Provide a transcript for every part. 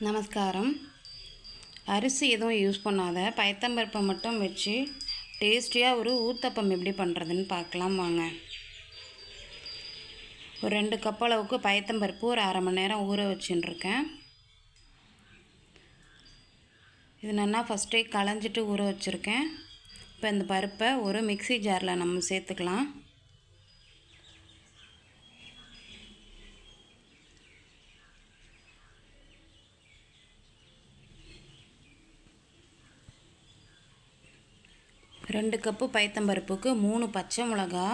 நமஸ்காரம். அரிசி எதுவும் யூஸ் பண்ணாத. பயத்தம்பருப்பை மட்டும் வச்சு டேஸ்டியாக ஒரு ஊத்தப்பம் எப்படி பண்ணுறதுன்னு பார்க்கலாம் வாங்க. ஒரு ரெண்டு கப் அளவுக்கு பயத்தம்பருப்பு ஒரு அரை மணி நேரம் ஊற வச்சுட்டுருக்கேன். இது நல்லா ஃபஸ்ட்டே களைஞ்சிட்டு ஊற வச்சுருக்கேன். இப்போ இந்த பருப்பை ஒரு மிக்ஸி ஜாரில் நம்ம சேர்த்துக்கலாம். ரெண்டு கப்பு பைத்தம்பருப்புக்கு மூணு பச்சை மிளகா.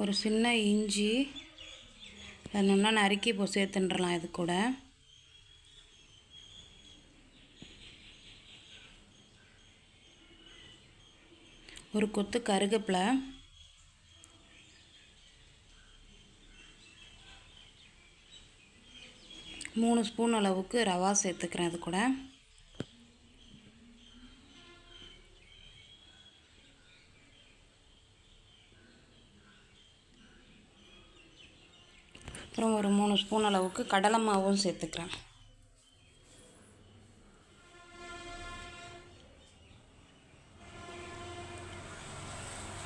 ஒரு சின்ன இஞ்சி. அதை நல்லா நறுக்கி இப்போ சேர்த்துன்றலாம் இது கூட. ஒரு கொத்து கருகப்பிலை. மூணு ஸ்பூன் அளவுக்கு ரவா சேர்த்துக்கிறேன் அது கூட. அப்புறம் ஒரு மூணு ஸ்பூன் அளவுக்கு கடலை மாவும் சேர்த்துக்கிறேன்.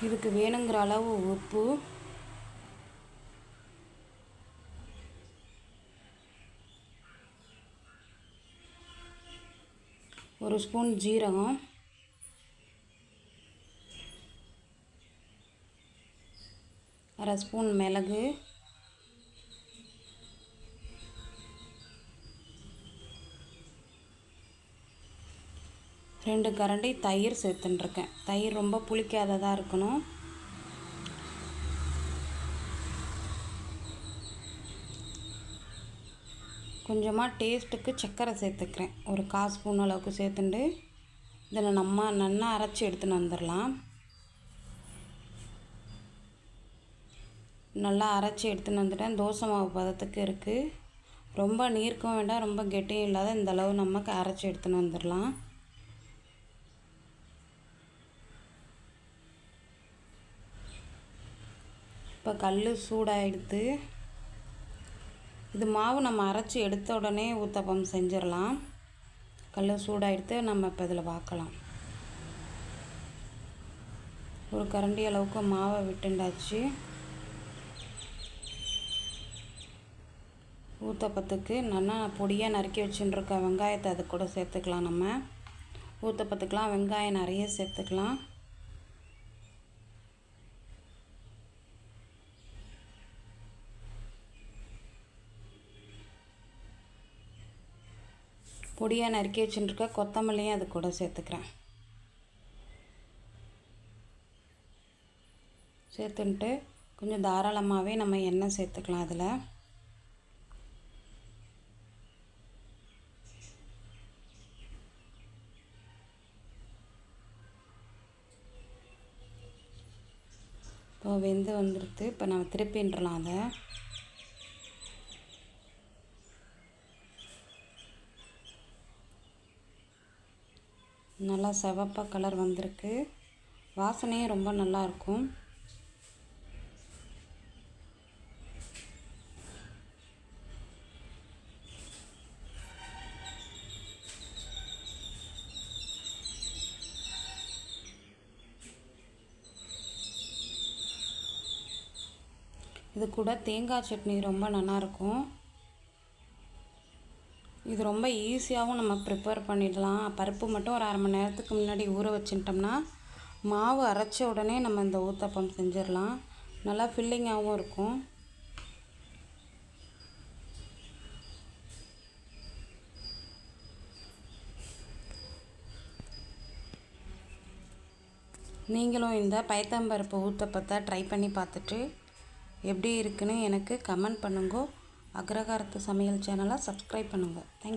இதுக்கு வேணுங்கிற அளவு உப்பு ஒரு ஸ்பூன் ஜீரகம். அரை ஸ்பூன் மிளகு. ரெண்டு கரண்டி தயிர் சேர்த்துட்டுருக்கேன் தயிர் ரொம்ப புளிக்காததாக இருக்கணும். கொஞ்சமாக டேஸ்ட்டுக்கு சர்க்கரை சேர்த்துக்கிறேன். ஒரு கால் ஸ்பூன் அளவுக்கு சேர்த்துட்டு இதில் நம்ம நல்லா அரைச்சி எடுத்துன்னு வந்துடலாம் நல்லா அரைச்சி எடுத்துன்னு வந்துட்டேன். தோசை மாவு பதத்துக்கு இருக்குது ரொம்ப நீர்க்கும் வேண்டாம் ரொம்ப கெட்டியும் இல்லாத இந்த அளவு நமக்கு அரைச்சி எடுத்துன்னு வந்துடலாம் இப்போ கல் சூடாகிடுது இது மாவு நம்ம அரைச்சி எடுத்த உடனே ஊத்தப்பம் செஞ்சிடலாம். கல் சூடாகிடுத்து நம்ம இப்போ இதில் பார்க்கலாம் ஒரு கரண்டி அளவுக்கு மாவை விட்டுண்டாச்சு. ஊத்தப்பத்துக்கு நல்லா பொடியாக நறுக்கி வச்சுட்டுருக்க வெங்காயத்தை அது கூட சேர்த்துக்கலாம் நம்ம. ஊத்தப்பத்துக்கெலாம் வெங்காயம் நிறைய சேர்த்துக்கலாம். பொடியாக நறுக்கி வச்சுட்டுருக்க கொத்தமல்லியும் அது கூட சேர்த்துக்கிறேன். சேர்த்துன்ட்டு கொஞ்சம் தாராளமாகவே நம்ம எண்ணெய் சேர்த்துக்கலாம் அதில். இப்போ வெந்து வந்துடுது இப்போ நம்ம திருப்பின்றலாம் அதை. நல்லா சிவப்பாக கலர் வந்திருக்கு. வாசனையும் ரொம்ப நல்லாயிருக்கும் இது கூட தேங்காய் சட்னி ரொம்ப நல்லாயிருக்கும் இது ரொம்ப ஈஸியாகவும் நம்ம ப்ரிப்பேர் பண்ணிடலாம். பருப்பு மட்டும் ஒரு அரை மணி நேரத்துக்கு முன்னாடி ஊற வச்சுட்டோம்னா மாவு அரைச்ச உடனே நம்ம இந்த ஊத்தப்பம் செஞ்சிடலாம். நல்லா ஃபில்லிங்காகவும் இருக்கும். நீங்களும் இந்த பயத்தம்பருப்பு ஊத்தப்பத்தை ட்ரை பண்ணி பார்த்துட்டு எப்படி இருக்குன்னு எனக்கு கமெண்ட் பண்ணுங்க. அக்ரகாரத்து சமையல் சேனலை சப்ஸ்கிரைப் பண்ணுங்கள் தேங்க்யூ